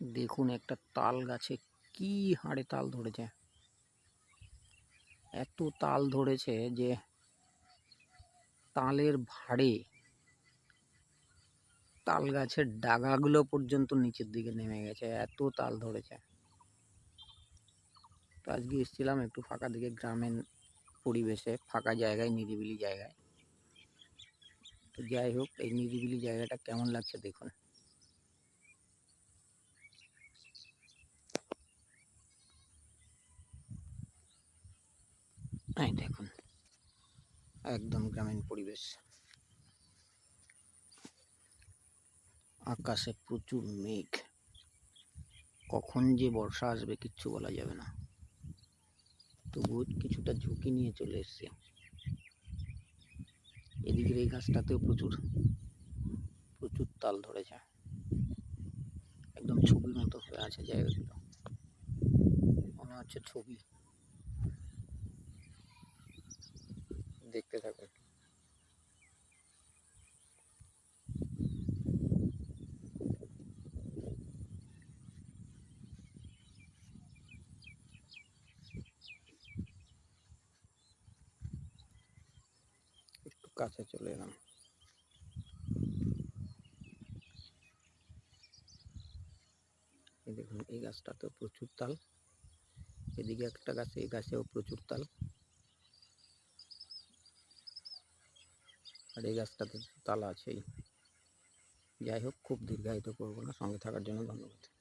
দেখুন একটা তাল গাছে কি হাড়ে তাল ধরেছে। এত তাল ধরেছে যে তালের ভাড়ে তাল গাছের ডাগাগুলো পর্যন্ত নিচের দিকে নেমে গেছে, এত তাল ধরেছে। তো আজকে এসেছিলাম একটু ফাঁকা দিকে গ্রামের পরিবেশে, ফাঁকা জায়গায়, নিরিবিলি জায়গায়। তো যাই হোক, এই নিরিবিলি জায়গাটা কেমন লাগছে দেখুন। এই দেখুন। একদম গ্রামীণ পরিবেশ। আকাশে প্রচুর মেঘ। কখন যে বর্ষা আসবে কিচ্ছু বলা যাবে না। তবুও কিছুটা ঝুঁকি নিয়ে চলে এসছে। এদিকের এই গাছটাতেও প্রচুর প্রচুর তাল ধরেছে। একদম ছবির মতো হয়ে আছে জায়গাগুলো। মনে হচ্ছে ছবি। কাছে চলে এলাম। দেখুন, এই গাছটাতেও প্রচুর তাল। এদিকে একটা গাছে, এই গাছেও প্রচুর তাল। আর এই গাছটাতে তাল আছেই। যাই হোক, খুব দীর্ঘায়িত করব না। সঙ্গে থাকার জন্য ধন্যবাদ।